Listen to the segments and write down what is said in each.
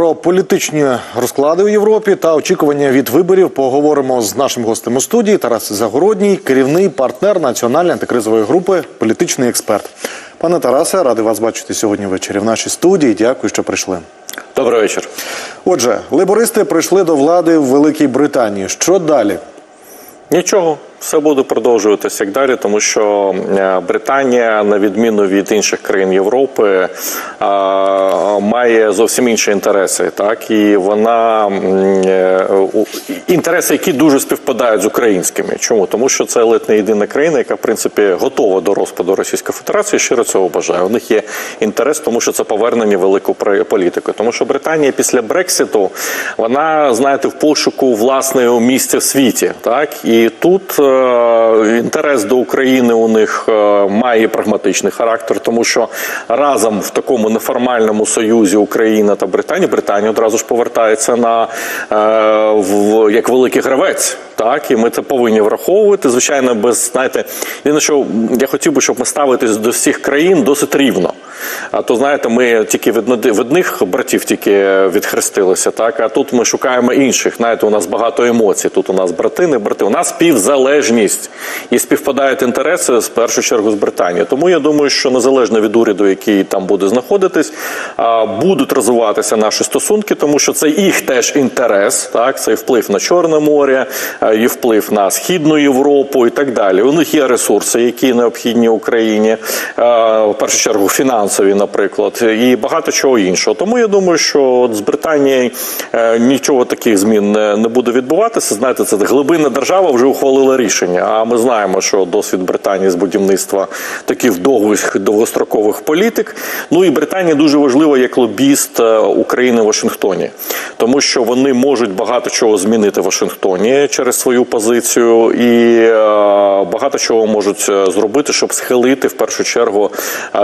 про політичні розклади у Європі та очікування від виборів поговоримо з нашим гостем у студії Тарас Загородній, керівний партнер національної антикризової групи, політичний експерт. Пане Тарасе, радий вас бачити сьогодні ввечері в нашій студії. Дякую, що прийшли. Добрий вечір. Отже, лейбористи прийшли до влади в Великій Британії. Що далі? Нічого, все буде продовжуватися як далі, тому що е, Британія, на відміну від інших країн Європи, е, має зовсім інші інтереси. Так і вона е, інтереси, які дуже співпадають з українськими. Чому? Тому що це ледь не єдина країна, яка в принципі готова до розпаду Російської Федерації. Щиро цього бажає. У них є інтерес, тому що це повернення в велику політику. Тому що Британія після Брекситу вона, знаєте, в пошуку власного місця в світі. Так і тут інтерес до України у них е, має прагматичний характер, тому що разом в такому неформальному союзі Україна та Британія Британія одразу ж повертається на е, в як великий гравець. Так, і ми це повинні враховувати. Звичайно, без знаєте, єдине, що я хотів би, щоб ми ставитись до всіх країн досить рівно. А то знаєте, ми тільки від од- одних братів тільки відхрестилися, так а тут ми шукаємо інших. Знаєте, у нас багато емоцій. Тут у нас брати, не брати. У нас співзалежність і співпадають інтереси в першу чергу з Британією. Тому я думаю, що незалежно від уряду, який там буде знаходитись, будуть розвиватися наші стосунки, тому що це їх теж інтерес, так це і вплив на Чорне море, і вплив на східну Європу і так далі. У них є ресурси, які необхідні Україні, в першу чергу фінансові, наприклад, і багато чого іншого. Тому я думаю, що от з Британією е, нічого таких змін не, буде відбуватися. Знаєте, це глибинна держава вже ухвалила рішення. А ми знаємо, що досвід Британії з будівництва таких довгих довгострокових політик. Ну і Британія дуже важлива як лобіст е, України в Вашингтоні, тому що вони можуть багато чого змінити в Вашингтоні через свою позицію, і е, багато чого можуть зробити, щоб схилити в першу чергу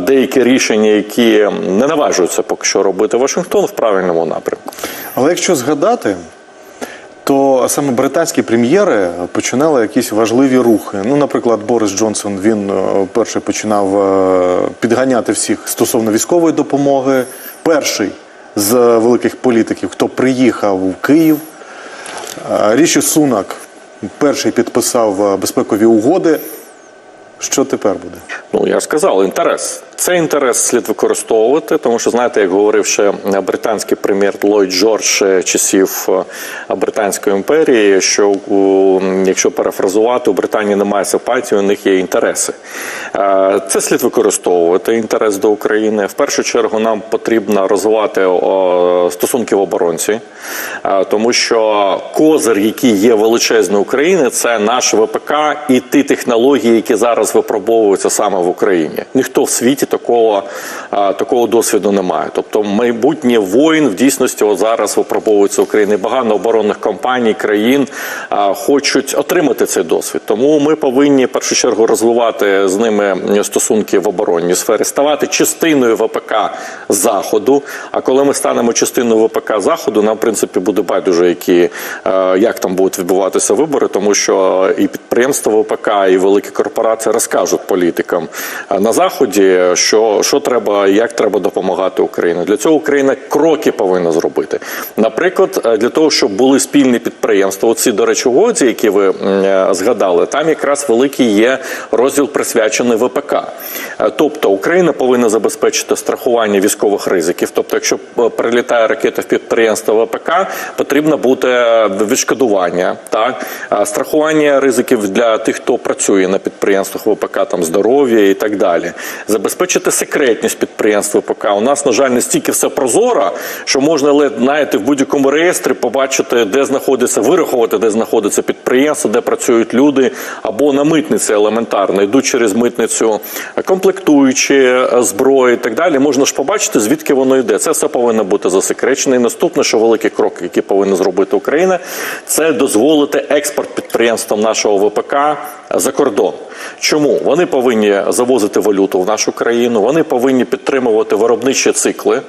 деякі рішення, які не наважуються поки що робити Вашингтон в правильному напрямку. Але якщо згадати, то саме британські прем'єри починали якісь важливі рухи. Ну, наприклад, Борис Джонсон він е, перший починав е, підганяти всіх стосовно військової допомоги. Перший з великих політиків, хто приїхав в Київ. Е, Ріші Сунак перший підписав безпекові угоди. Що тепер буде? Ну я ж сказав, інтерес. Цей інтерес слід використовувати, тому що знаєте, як говорив ще британський прем'єр Ллойд Джордж е, часів е, Британської імперії, що якщо перефразувати, у Британії немає симпатії, у них є інтереси. Е, Це слід використовувати. Інтерес до України. В першу чергу нам потрібно розвивати стосунки в оборонці, тому що козир, який є величезний України, це наш ВПК і ті технології, які зараз випробовуються саме в Україні. Ніхто в світі такого, такого досвіду не має. Тобто, майбутнє воїн в дійсності от зараз випробовується в Україні. Багато оборонних компаній, країн хочуть отримати цей досвід. Тому ми повинні в першу чергу розвивати з ними стосунки в оборонній сфері, ставати частиною ВПК заходу. А коли ми станемо частиною ВПК заходу, нам в принципі буде байдуже, які е, як там будуть відбуватися вибори, тому що і підприємства ВПК, і великі корпорації розкажуть політикам е, на заході, що, що треба, як треба допомагати Україні. Для цього Україна кроки повинна зробити. Наприклад, е, для того, щоб були спільні підприємства. Оці, до речі, угоді, які ви е, згадали, там якраз великий є розділ присвячений ВПК. Е, Тобто Україна повинна забезпечити страхування військових ризиків. Тобто, якщо прилітає ракета в підприємство ВПК, потрібно е, відшкодування, так страхування ризиків для тих, хто працює на підприємствах ВПК, там здоров'я і так далі. Забезпечити секретність підприємств ВПК. У нас, на жаль, настільки все прозоро, що можна знаєте, в будь-якому реєстрі побачити, де знаходиться, вирахувати, де знаходиться підприємство, де працюють люди, або на митниці елементарно, йдуть через митницю комплектуючі, е, зброї і так далі. Можна ж побачити, звідки воно йде. Це все повинно бути засекречено. І наступне, що великий крок, який повинна зробити Україна, це дозволити експорт підприємствам нашого ВПК за кордон. Чому вони повинні завозити валюту в нашу країну? Країну. Вони повинні підтримувати виробничі цикли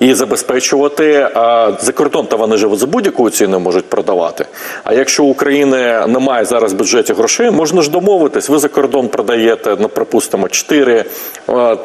і забезпечувати а, за кордон. Та вони ж за будь-яку ціну можуть продавати. А якщо України немає зараз в бюджеті грошей, можна ж домовитись. Ви за кордон продаєте, ну припустимо, 4,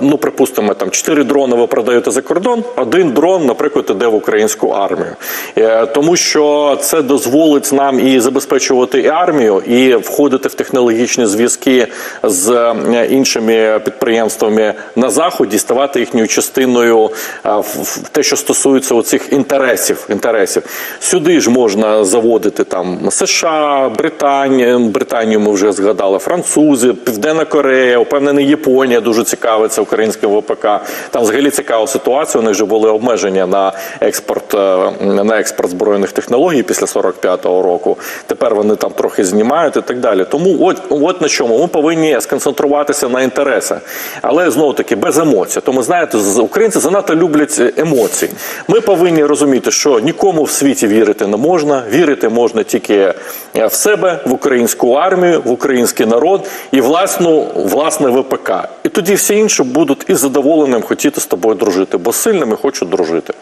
ну припустимо, там 4 дрони ви продаєте за кордон. Один дрон, наприклад, іде в українську армію, Е, тому що це дозволить нам і забезпечувати і армію, і входити в технологічні зв'язки з е, іншими підприємствами на заході, ставати їхньою частиною е, в те, що стосується оцих інтересів. інтересів. Сюди ж можна заводити там США, Британія, Британію ми вже згадали, французи, Південна Корея, упевнений Японія дуже цікавиться українським ВПК. Там взагалі цікава ситуація. У них вже були обмеження на експорт е, на експорт збройних технологій після 45-го року. Тепер вони там трохи знімають і так далі. Тому от, от на чому ми повинні сконцентруватися на інтересах, але знову таки без емоцій. Тому знаєте, українці занадто люблять е, емоції. Ми повинні розуміти, що нікому в світі вірити не можна. Вірити можна тільки е, в себе, в українську армію, в український народ і власну власне ВПК. І тоді всі інші будуть із задоволенням хотіти з тобою дружити, бо сильними хочуть дружити.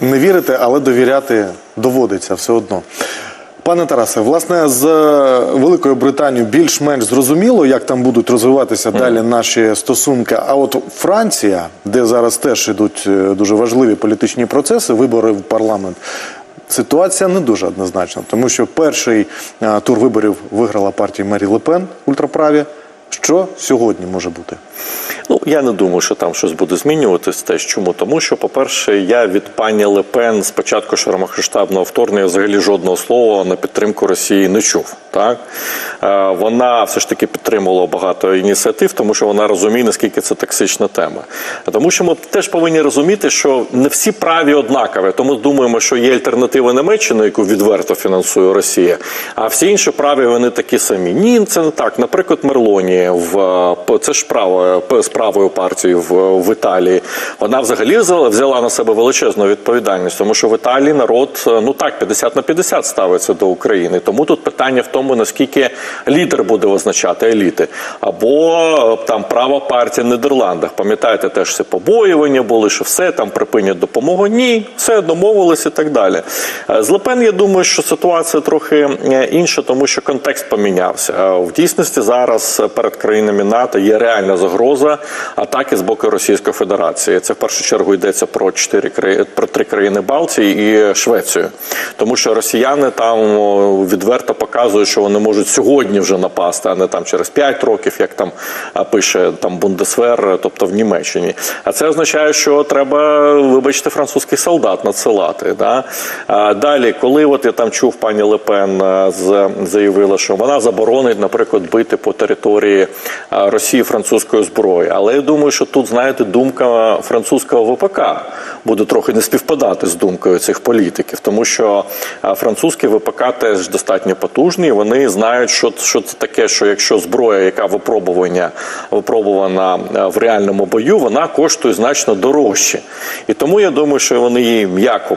Не вірити, але довіряти доводиться все одно. Пане Тарасе, власне, з Великою Британією більш-менш зрозуміло, як там будуть розвиватися далі наші стосунки. А от Франція, де зараз теж ідуть е, дуже важливі політичні процеси, вибори в парламент. Ситуація не дуже однозначна, тому що перший е, тур виборів виграла партія Мері Лепен, ультраправі. Що сьогодні може бути? Ну я не думаю, що там щось буде змінюватись. Теж чому? Тому що, по-перше, я від пані Лепен з початку широкомасштабного вторгнення взагалі жодного слова на підтримку Росії не чув. Так Е, вона все ж таки підтримувала багато ініціатив, тому що вона розуміє, наскільки це токсична тема. Тому що ми теж повинні розуміти, що не всі праві однакові. Тому думаємо, що є альтернатива Німеччини, яку відверто фінансує Росія, а всі інші праві вони такі самі. Ні, це не так. Наприклад, Мерлоні в е, це ж право з правою партією в, в Італії. Вона взагалі взяла, на себе величезну відповідальність, тому що в Італії народ е, ну так 50 на 50 ставиться до України. Тому тут питання в тому, наскільки лідер буде визначати еліти, або е, там права партія в Нідерландах. Пам'ятаєте, теж все побоювання були, що все там припинять допомогу. Ні, все домовилися і так далі. Е, З Лепен, я думаю, що ситуація трохи інша, тому що контекст помінявся. В дійсності зараз перед країнами НАТО є реальна загроза атаки з боку Російської Федерації. Це в першу чергу йдеться про чотири про три країни Балтії і Швецію, тому що росіяни там відверто показують, що вони можуть сьогодні вже напасти, а не там через 5 років, як там пише там Бундесвер, тобто в Німеччині. А це означає, що треба, вибачте, французький солдат надсилати. Да? Далі, коли от я там чув пані Лепен з- заявила, що вона заборонить, наприклад, бити по території Росії французькою зброєю. Але я думаю, що тут, знаєте, думка французького ВПК буде трохи не співпадати з думкою цих політиків, тому що а, французький ВПК теж достатньо потужний. Вони знають, що, що це таке, що якщо зброя, яка випробування випробувана в реальному бою, вона коштує значно дорожче. І тому я думаю, що вони їй м'яко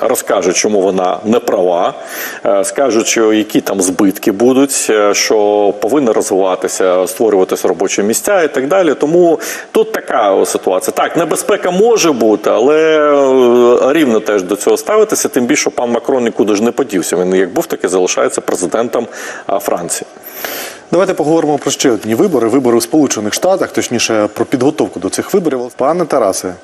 розкажуть, чому вона не права, е, скажуть, що які там збитки будуть, е, що повинна розвиватися, створюватися робочі місця і так далі. Тому тут така ситуація. Так, небезпека може бути, але е, рівно теж до цього ставитися. Тим більше пан Макрон нікуди ж не подівся. Він як був, так і залишається президентом Франції. Давайте поговоримо про ще одні вибори. Вибори у Сполучених Штатах, точніше про підготовку до цих виборів. Пане Тарасе,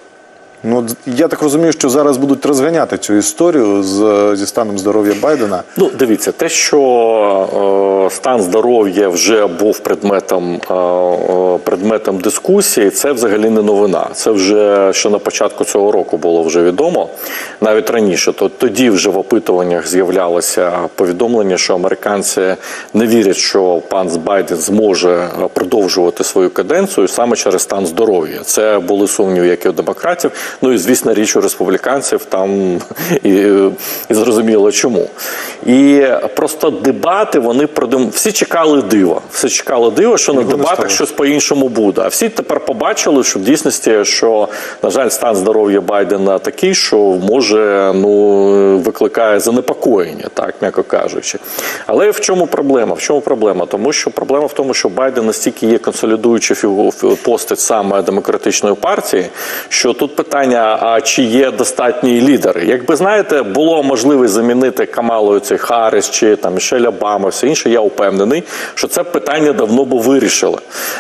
ну я так розумію, що зараз будуть розганяти цю історію з, зі станом здоров'я Байдена. Ну, дивіться, те, що е, стан здоров'я вже був предметом, е, е, предметом дискусії, це взагалі не новина. Це вже ще на початку цього року було вже відомо, навіть раніше. То тоді вже в опитуваннях з'являлося повідомлення, що американці не вірять, що пан Байден зможе продовжувати свою каденцію саме через стан здоров'я. Це були сумніви, як і у демократів. Ну і звісно, річ у республіканців там і, і зрозуміло чому. І просто дебати вони продем... всі чекали дива. Всі чекали дива, що на Його не дебатах щось по-іншому буде. А всі тепер побачили, що в дійсності, що на жаль, стан здоров'я Байдена такий, що може ну викликає занепокоєння, так м'яко кажучи. Але в чому проблема? В чому проблема? Тому що проблема в тому, що Байден настільки є консолідуюча постать саме демократичної партії, що тут питання: а чи є достатні лідери? Якби знаєте, було можливість замінити Камалою цей Харріс чи там Мішель Обама, все інше, я впевнений, що це питання давно би вирішили.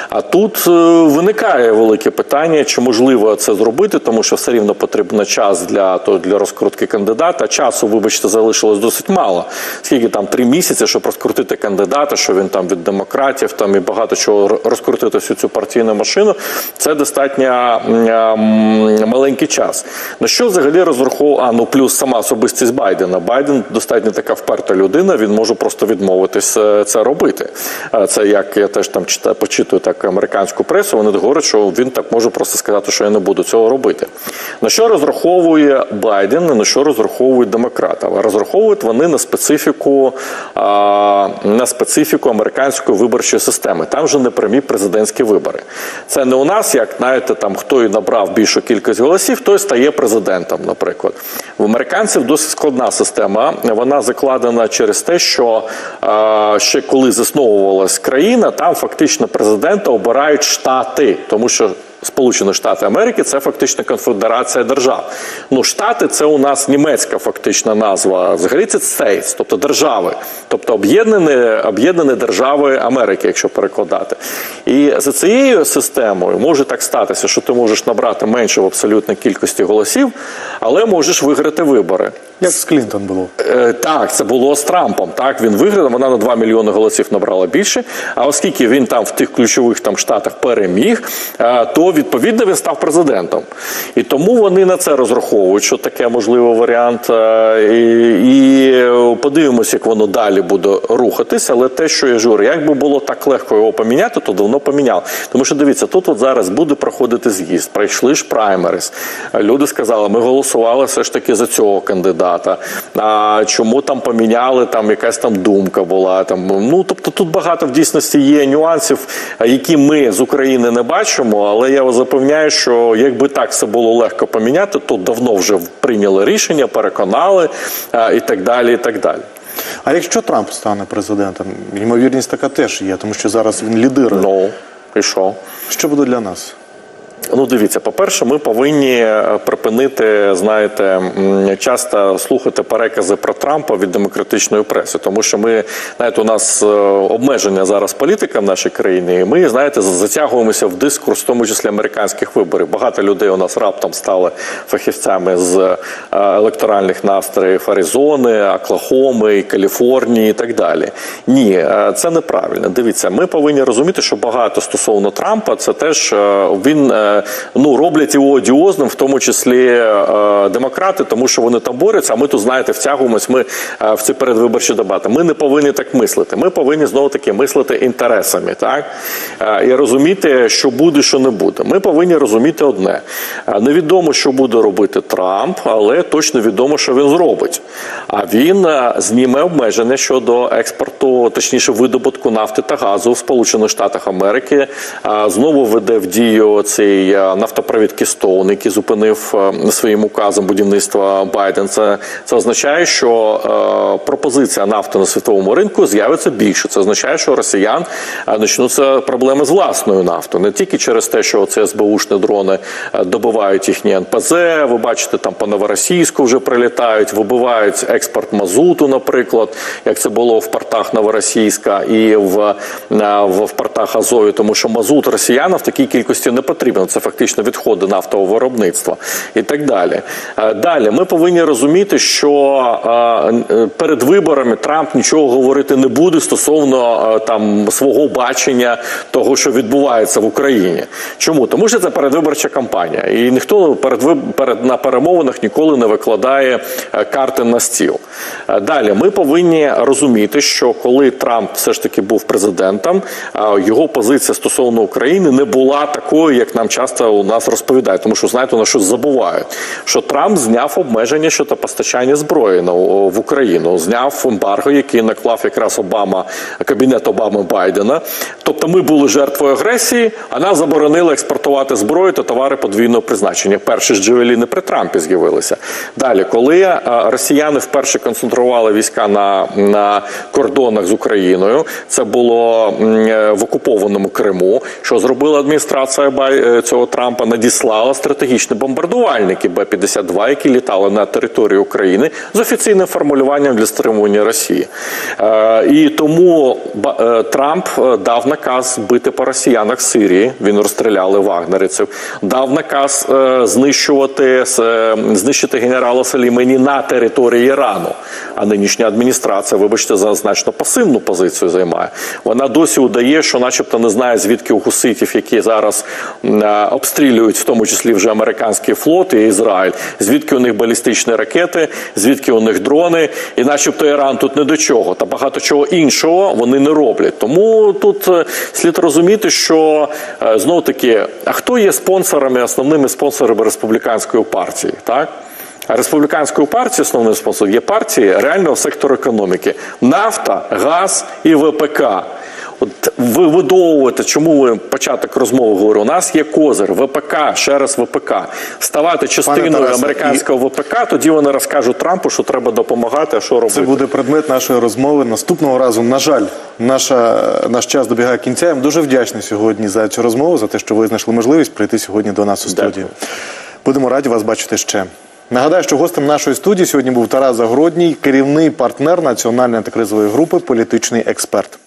А тут е, виникає велике питання, чи можливо це зробити, тому що все рівно потрібен час для то для розкрутки кандидата. Часу, вибачте, залишилось досить мало. Скільки там три місяці, щоб розкрутити кандидата, що він там від демократів, там і багато чого розкрутити всю цю партійну машину. Це достатньо м, м, маленький час. На що взагалі розраховував? А ну плюс сама особистість Байдена. Байден достатньо така вперта людина. Він може просто відмовитись е, це робити. Це як я теж там читаю, почитую так американську пресу. Вони говорять, що він так може просто сказати, що я не буду цього робити. На що розраховує Байден, на що розраховують демократи? Розраховують вони на специфіку на специфіку американської виборчої системи. Там вже не прямі президентські вибори. Це не у нас, як знаєте, там хто і набрав більшу кількість голосів, той стає президентом, наприклад. В американців досить складна система. Вона закладена через те, що а, ще коли засновувалась країна, там фактично президента обирають штати, тому що. Сполучені Штати Америки це фактично конфедерація держав. Ну, штати це у нас німецька фактична назва. Взагалі це States, тобто держави, тобто об'єднані, об'єднані держави Америки, якщо перекладати. І за цією системою може так статися, що ти можеш набрати менше в абсолютній кількості голосів, але можеш виграти вибори. Як з Клінтон було? Е, Так, це було з Трампом. Так, він виграв, вона на 2 мільйони голосів набрала більше. А оскільки він там в тих ключових там штатах переміг, е, то відповідно він став президентом. І тому вони на це розраховують, що таке можливий варіант. Е, І, і подивимося, як воно далі буде рухатися. Але те, що я журю, якби було так легко його поміняти, то давно поміняв. Тому що дивіться, тут от зараз буде проходити з'їзд. Прийшли ж праймерис. Люди сказали, ми голосували все ж таки за цього кандидата. А чому там поміняли? Там якась там думка була. Там ну тобто тут багато в дійсності є нюансів, які ми з України не бачимо. Але я вас запевняю, що якби так все було легко поміняти, то давно вже прийняли рішення, переконали а, і так далі. І так далі. А якщо Трамп стане президентом, ймовірність така теж є, тому що зараз він лідирує. Ну і що? Що буде для нас? Ну, дивіться, по-перше, ми повинні е, припинити, знаєте, часто слухати перекази про Трампа від демократичної преси, тому що ми, знаєте, у нас е, обмеження зараз політика в нашій країні, і ми, знаєте, затягуємося в дискурс, в тому числі американських виборів. Багато людей у нас раптом стали фахівцями з е, електоральних настроїв Аризони, Оклахоми, Каліфорнії і так далі. Ні, це неправильно. Дивіться, ми повинні розуміти, що багато стосовно Трампа, це теж він ну роблять його одіозним, в тому числі е, демократи, тому що вони там борються. А ми тут знаєте, втягуємось. Ми е, в ці передвиборчі дебати. Ми не повинні так мислити. Ми повинні знову таки мислити інтересами, так Е, і розуміти, що буде, що не буде. Ми повинні розуміти одне: невідомо, що буде робити Трамп, але точно відомо, що він зробить. А він зніме обмеження щодо експорту, точніше, видобутку нафти та газу в Сполучених Штатах Америки. Знову веде в дію цей е, нафтопровід Кістоун, який зупинив е, своїм указом будівництва Байден. Це, це означає, що е, пропозиція нафти на світовому ринку з'явиться більше. Це означає, що росіян е, почнуться проблеми з власною нафтою, не тільки через те, що ці СБУшні дрони е, добивають їхні НПЗ. Ви бачите, там по новоросійську вже прилітають, вибивають експорт мазуту, наприклад, як це було в портах Новоросійська і в, е, в, в портах Азові, тому що мазут росіянам в такій кількості не потрібен. Це фактично відходи нафтового виробництва і так далі. Е, Далі ми повинні розуміти, що е, е, перед виборами Трамп нічого говорити не буде стосовно там свого бачення того, що відбувається в Україні. Чому? Тому що це передвиборча кампанія, і ніхто перед перед на перемовинах ніколи не викладає карти на стіл. Далі ми повинні розуміти, що коли Трамп все ж таки був президентом, його позиція стосовно України не була такою, як нам часто часто у нас розповідають, тому що знаєте, на щось забувають. Що Трамп зняв обмеження щодо постачання зброї на в Україну, зняв ембарго, який наклав якраз Обама, кабінет Обами Байдена. Тобто, ми були жертвою агресії, а нас заборонили експортувати зброю та товари подвійного призначення. Перші ж джевеліни при Трампі з'явилися. Далі, коли е, росіяни вперше концентрували війська на, на кордонах з Україною, це було е, в окупованому Криму. Що зробила адміністрація Бай- е, Трампа? Надіслала стратегічні бомбардувальники Б-52, які літали на територію України з офіційним формулюванням для стримування Росії. Е, і тому е, Трамп е, дав наказ бити по росіянах Сирії. Він розстріляли вагнерівців. Дав наказ знищувати знищити генерала Салімені на території Ірану. А нинішня адміністрація, вибачте, за значно пасивну позицію займає. Вона досі удає, що, начебто, не знає, звідки у гуситів, які зараз обстрілюють, в тому числі вже американський флот і Ізраїль, звідки у них балістичні ракети, звідки у них дрони, і начебто Іран тут не до чого, та багато чого іншого вони не роблять. Тому тут е, слід розуміти, що е, знов таки, а хто є спонсорами, основними спонсорами республіканської партії, так? А республіканської партії основним спонсором є партії реального сектору економіки: нафта, газ і ВПК. От ви видовуєте, чому ви початок розмови говорю? У нас є козир, ВПК, ще раз ВПК. Ставати частиною Тарасе, американського ВПК, тоді вони розкажуть Трампу, що треба допомагати, а що робити. Це буде предмет нашої розмови наступного разу. На жаль, наша, наш час добігає кінця. Я вам дуже вдячний сьогодні за цю розмову, за те, що ви знайшли можливість прийти сьогодні до нас у Дякую. Будемо раді вас бачити ще. Нагадаю, що гостем нашої студії сьогодні був Тарас Загородній, керівний партнер національної антикризової групи, політичний експерт.